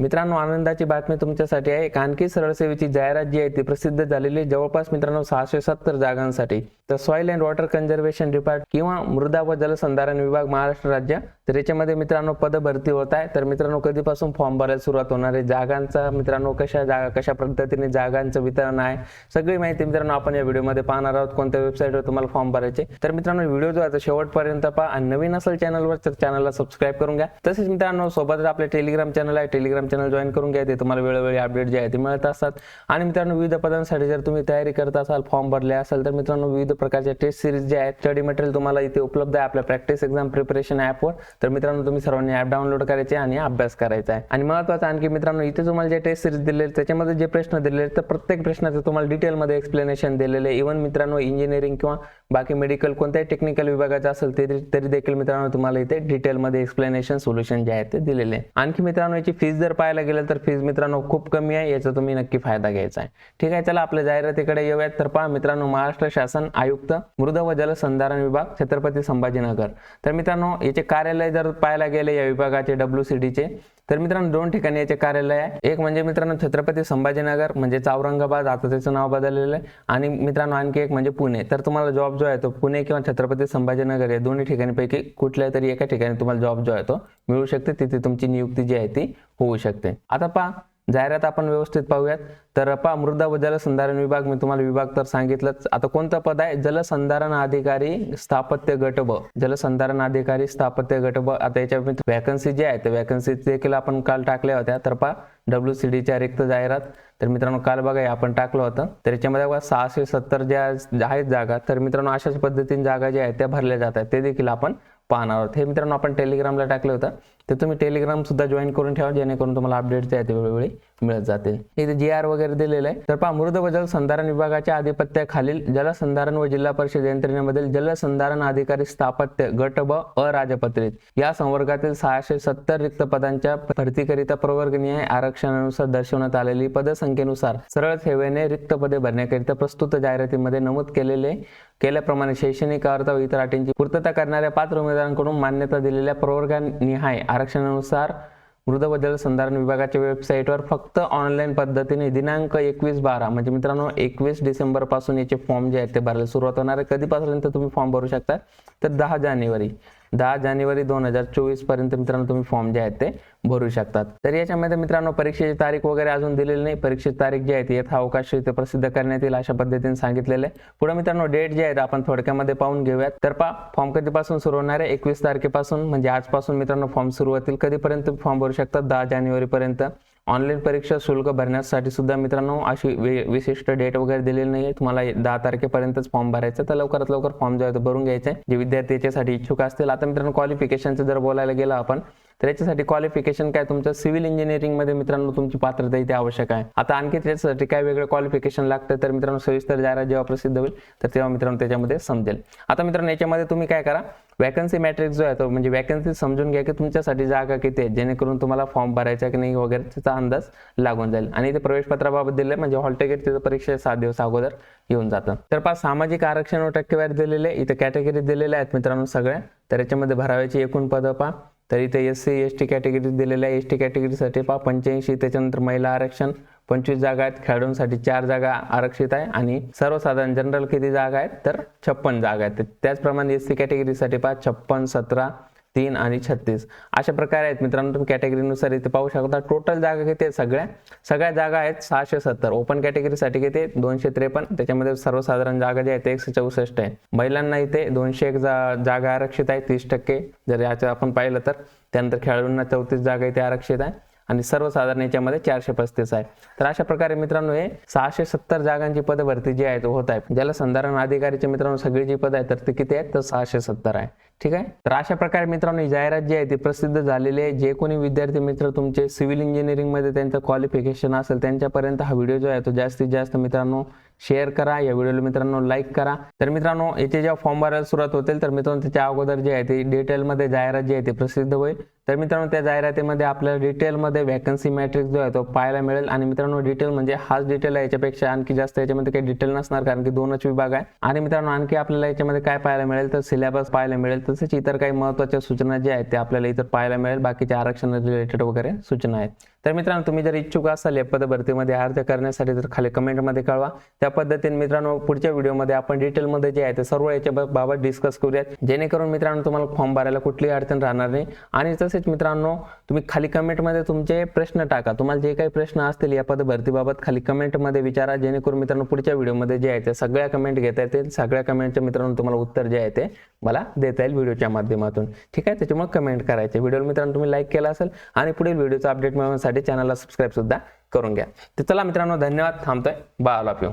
मित्रांनो आनंदाची बातमी तुमच्यासाठी आहे. एक आणखी सरळ सेवेची जाहिरात जी आहे ती प्रसिद्ध झालेली जवळपास मित्रांनो सहाशे सत्तर जागांसाठी. तर soil and water conservation depart किंवा मृदा व जलसंधारण विभाग महाराष्ट्र राज्य. तर याच्यामध्ये मित्रांनो पद भरती होत आहे तर मित्रांनो कधीपासून फॉर्म भरायला सुरुवात होणार आहे? जागांचा मित्रांनो कशा जागा कशा पद्धतीने जागांचं वितरण आहे? सगळी माहिती मित्रांनो आपण या व्हिडिओमध्ये पाहणार आहोत. कोणत्या वेबसाईटवर तुम्हाला फॉर्म भरायचे? तर मित्रांनो व्हिडिओ जो आहे शेवटपर्यंत पहा. आणि नवीन असेल चॅनलवर तर चॅनलला सबस्क्राईब करून घ्या. तसेच मित्रांनो सोबतच आपले टेलिग्राम चॅनल आहे. टेलिग्राम चॅनल जॉईन करून घ्या. ते तुम्हाला वेळोवेळी अपडेट जे आहे ते मिळत असतात. आणि मित्रांनो विविध पदांसाठी जर तुम्ही तयारी करत असाल फॉर्म भरले असाल तर मित्रांनो विविध प्रकारच्या टेस्ट सिरीज जे आहेत स्टडी मटेरियल तुम्हाला इथे उपलब्ध आहे. आपल्या प्रॅक्टिस एक्झाम प्रिपरेशन ॲपवर तर मित्रांनो तुम्ही सर्वांनी ॲप डाउनलोड करायचे आणि अभ्यास करायचा आहे. आणि महत्त्वाचं आणखी मित्रांनो इथे तुम्हाला जे टेस्ट सिरीज दिलेले आहेत, त्याच्यामध्ये जे प्रश्न दिलेले आहेत, तर प्रत्येक प्रश्नाचं तुम्हाला डिटेलमध्ये एक्सप्लेनेशन दिलेलं आहे. इव्हन मित्रांनो इंजिनिअरिंग किंवा बाकी मेडिकल कोणत्याही टेक्निकल विभागाचं असेल ते तरी देखील मित्रांनो तुम्हाला इथे डिटेलमध्ये एक्सप्लेनेशन सोल्युशन जे आहे ते दिलेले आहे. आणखी मित्रांनो याची फीस जर पाहायला गेलं तर फीस मित्रांनो खूप कमी आहे. याचा तुम्ही नक्की फायदा घ्यायचा आहे. ठीक आहे चला आपल्या जाहिरातीकडे येऊयात. तर पहा मित्रांनो महाराष्ट्र शासन आयुक्त मृद व जलसंधारण विभाग छत्रपती संभाजीनगर. तर मित्रांनो याचे कार्यालय जर पाहायला गेले या विभागाचे डब्ल्यू सी डीचे तर मित्रांनो दोन ठिकाणी याचे कार्यालय आहे. एक म्हणजे मित्रांनो छत्रपती संभाजीनगर म्हणजेच औरंगाबाद आता त्याचं नाव बदललेलं आहे. आणि मित्रांनो आणखी एक म्हणजे पुणे. तर तुम्हाला जॉब जो आहे तो पुणे किंवा छत्रपती संभाजीनगर या दोन्ही ठिकाणीपैकी कुठल्या तरी एका ठिकाणी तुम्हाला जॉब जो आहे तो मिळू शकते. तिथे तुमची नियुक्ती जी आहे ती होऊ शकते. आता पहा जाहिरात आपण व्यवस्थित पाहूयात. तर रपा मृदा व जलसंधारण विभाग मी तुम्हाला विभाग तर सांगितलंच. आता कोणतं पद आहे? जलसंधारण अधिकारी स्थापत्य गट ब. जलसंधारण अधिकारी स्थापत्य गट ब. आता याच्या वॅकन्सी जे आहे त्या वॅकन्सी देखील आपण काल टाकल्या होत्या. तर पा डब्ल्यू सी डीच्या रिक्त जाहिरात. तर मित्रांनो काल बघा हे आपण टाकलं होतं. तर याच्यामध्ये बघा सहाशे सत्तर ज्या आहेत जागा तर मित्रांनो अशाच पद्धतीने जागा ज्या आहेत त्या भरल्या जात आहेत. ते देखील आपण पाहणार आहोत. हे मित्रांनो आपण टेलिग्रामला टाकलं होतं. ते तुम्ही टेलिग्रामसुद्धा जॉईन करून ठेवा जेणेकरून तुम्हाला अपडेट जे वेळोवेळी मिळत जातील. इथे जी आर वगैरे दिलेलं आहे. तर पहा मृद व जलसंधारण विभागाच्या आधिपत्याखालील जलसंधारण व जिल्हा परिषद यंत्रणेमधील जलसंधारण अधिकारी स्थापत्य गट ब अराजपत्रित. या संवर्गातील सहाशे सत्तर रिक्त पदांच्या भरतीकरिता प्रवर्गनीय आरक्षणानुसार दर्शवण्यात आलेली पदसंख्येनुसार सरळ सेवेने रिक्त पदे भरण्याकरिता प्रस्तुत जाहिरातीमध्ये नमूद केलेले केल्याप्रमाणे शैक्षणिक अर्थ व इतर अटींची पूर्तता करणाऱ्या पात्र उमेदवारांकडून मान्यता दिलेल्या प्रवर्गानिहाय आरक्षणानुसार मृद संधारण विभागाच्या वेबसाईटवर फक्त ऑनलाईन पद्धतीने दिनांक एकवीस बारा म्हणजे मित्रांनो एकवीस डिसेंबरपासून याचे फॉर्म जे आहेत ते भरायला सुरुवात होणार आहे. कधीपासून तुम्ही फॉर्म भरू शकता? तर दहा जानेवारी. दहा जानेवारी दोन हजार चोवीसपर्यंत मित्रांनो तुम्ही फॉर्म जे आहेत ते भरू शकतात. तर याच्यामध्ये मित्रांनो परीक्षेची तारीख वगैरे अजून दिलेली नाही. परीक्षेची तारीख जी आहे ती यथा अवकाश इथे प्रसिद्ध करण्यात येईल अशा पद्धतीने सांगितलेलं आहे. पुढे मित्रांनो डेट जे आहेत आपण थोडक्यामध्ये पाहून घेऊयात. तर पा फॉर्म कधीपासून सुरू होणार आहे? एकवीस तारखेपासून म्हणजे आजपासून मित्रांनो फॉर्म सुरू होतील. कधीपर्यंत फॉर्म भरू शकतात दहा जानेवारीपर्यंत. ऑनलाईन परीक्षा शुल्क भरण्यासाठी सुद्धा मित्रांनो अशी वे- विशिष्ट डेट वगैरे दिलेली नाही आहे तुम्हाला दहा तारखेपर्यंतच फॉर्म भरायचा तर लवकरात लवकर फॉर्म जो आहे तो भरून घ्यायचा आहे. जे विद्यार्थी याच्यासाठी इच्छुक असतील आता मित्रांनो क्वालिफिकेशनचं जर बोलायला गेलं आपण तर याच्यासाठी क्वालिफिकेशन काय? तुमचं सिव्हिल इंजिनिअरिंगमध्ये मित्रांनो तुमची पात्रता इथे आवश्यक आहे. आता आणखी त्याच्यासाठी काय वेगळं क्वालिफिकेशन लागतं? तर मित्रांनो सविस्तर जाहिरात जेव्हा प्रसिद्ध होईल तर तेव्हा मित्रांनो त्याच्यामध्ये समजेल. आता मित्रांनो याच्यामध्ये तुम्ही काय करा? वॅकन्सी मॅट्रिक्स जो आहे तो म्हणजे वॅकन्सी समजून घ्या की तुमच्यासाठी जागा किती आहे जेणेकरून तुम्हाला फॉर्म भरायचा की नाही वगैरे त्याचा अंदाज लागून जाईल. आणि इथे प्रवेशपत्राबाबत दिले म्हणजे हॉल तिकीट तिथं परीक्षा सात दिवस अगोदर येऊन जातं. तर पाच सामाजिक आरक्षण व टक्केवारी दिलेले इथे कॅटेगरी दिलेल्या आहेत मित्रांनो सगळ्या. तर याच्यामध्ये भरावायची एकूण पदं पहा. तर इथे S C S T category दिलेल्या एस टी कॅटेगरीसाठी पहा पंच्याऐंशी त्याच्यानंतर महिला आरक्षण पंचवीस जागा आहेत. खेळाडूंसाठी चार जागा आरक्षित आहे. आणि सर्वसाधारण जनरल किती जागा आहेत? तर छप्पन जागा आहेत. त्याचप्रमाणे एस सी कॅटेगरीसाठी पहा छप्पन सतरा तीन आणि छत्तीस. अशा प्रकारे आहेत मित्रांनो तुम्ही कॅटेगरीनुसार इथे पाहू शकता. टोटल जागा किती आहेत सगळ्या? सगळ्या जागा आहेत सहाशे सत्तर. ओपन कॅटेगरीसाठी किती दोनशे त्रेपन्न. त्याच्यामध्ये सर्वसाधारण जागा जे आहेत ते एकशे चौसष्ट आहे. महिलांना इथे दोनशे एक जा जागा आरक्षित आहे तीस टक्के. जर याचं आपण पाहिलं तर. त्यानंतर खेळाडूंना चौतीस जागा इथे आरक्षित आहे. आणि सर्वसाधारण याच्यामध्ये चारशे पस्तीस आहे. तर अशा प्रकारे मित्रांनो हे सहाशे सत्तर जागांची पद भरती जी आहे तो होत आहे ज्याला संधारण अधिकारीचे मित्रांनो सगळी जी पद आहेत तर ते किती आहेत? तर सहाशे सत्तर आहे. ठीक आहे? तर अशा प्रकारे मित्रांनो ही जाहिरात जी आहे ती प्रसिद्ध झालेली आहे. जे कोणी विद्यार्थी मित्र तुमचे सिव्हिल इंजिनिअरिंगमध्ये त्यांचं क्वालिफिकेशन असेल त्यांच्यापर्यंत हा व्हिडिओ जो आहे तो जास्तीत जास्त मित्रांनो शेअर करा या व्हिडिओला मित्रांनो लाईक करा. तर मित्रांनो याचे जेव्हा फॉर्म भरायला सुरुवात होतील तर मित्रांनो त्याच्या अगोदर जे आहे ते डिटेलमध्ये जाहिरात जी आहे ती प्रसिद्ध होईल. तर मित्रांनो त्या जाहिरातीमध्ये आपल्याला डिटेलमध्ये व्हॅकन्सी मॅट्रिक्स जो आहे तो पाहायला मिळेल. आणि मित्रांनो डिटेल म्हणजे हाच डिटेल आहे याच्यापेक्षा आणखी जास्त याच्यामध्ये काही डिटेल नसणार कारण की दोनच विभाग आहे. आणि मित्रांनो आणखी आपल्याला याच्यामध्ये काय पाहायला मिळेल? तर सिलेबस पाहायला मिळेल. तसेच इतर काही महत्त्वाच्या सूचना ज्या आहेत त्या आपल्याला इतर पाहायला मिळेल. बाकीच्या आरक्षण रिलेटेड वगैरे सूचना आहेत. तर मित्रांनो तुम्ही जर इच्छुक असाल या पदभरतीमध्ये अर्ज करण्यासाठी तर खाली कमेंटमध्ये कळवा. त्या पद्धतीने मित्रांनो पुढच्या व्हिडिओमध्ये आपण डिटेलमध्ये जे आहे ते सर्व याच्या बाबत डिस्कस करूयात. जेणेकरून मित्रांनो तुम्हाला फॉर्म भरायला कुठलीही अडचण राहणार नाही. आणि तसेच मित्रांनो तुम्ही खाली कमेंटमध्ये तुमचे प्रश्न टाका. तुम्हाला जे काही प्रश्न असतील या पदभरतीबाबत खाली कमेंटमध्ये विचारा. जेणेकरून मित्रांनो पुढच्या व्हिडिओमध्ये जे आहे ते सगळ्या कमेंट घेता येतील. सगळ्या कमेंटच्या मित्रांनो तुम्हाला उत्तर जे आहे ते मला देता येईल व्हिडिओच्या माध्यमातून. ठीक आहे? त्याच्यामुळे कमेंट करायचे. व्हिडिओ मित्रांनो तुम्ही लाईक केला असेल आणि पुढील व्हिडिओचा अपडेट मिळवण्यासाठी चॅनलला सबस्क्राईब सुद्धा करून घ्या. तर चला मित्रांनो धन्यवाद. थांबतोय. Bye all of you